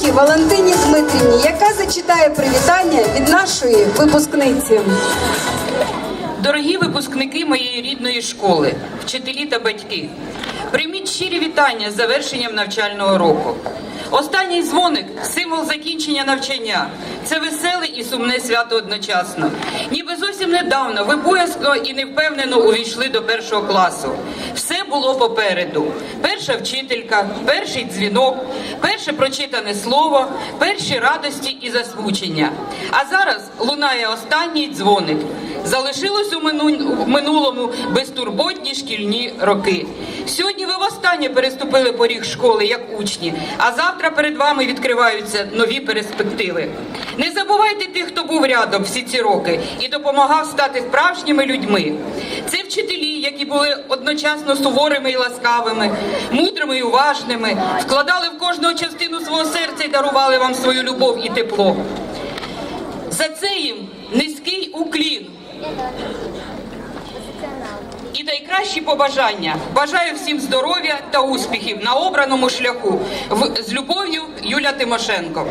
Мохі Валентині Дмитрівні, яка зачитає привітання від нашої випускниці. Дорогі випускники моєї рідної школи, вчителі та батьки, прийміть щирі вітання з завершенням навчального року. Останній дзвоник символ закінчення навчання. Це веселе і сумне свято одночасно. Ніби зовсім недавно ви боязко і невпевнено увійшли до першого класу. Все було попереду. Перша вчителька, перший дзвінок, перше прочитане слово, перші радості і засмучення. А зараз лунає останній дзвоник. Залишилось у минулому безтурботні шкільні роки. Сьогодні ви востаннє переступили поріг школи як учні, а завтра перед вами відкриваються нові перспективи. Не забувайте тих, хто був рядом всі ці роки і допомагав стати справжніми людьми. Це вчителі, які були одночасно суворими і ласкавими, мудрими і уважними, вкладали в кожну частину свого серця і дарували вам свою любов і тепло. За це їм низький уклін. І найкращі побажання. Бажаю всім здоров'я та успіхів на обраному шляху. В- З любов'ю Юля Тимошенко.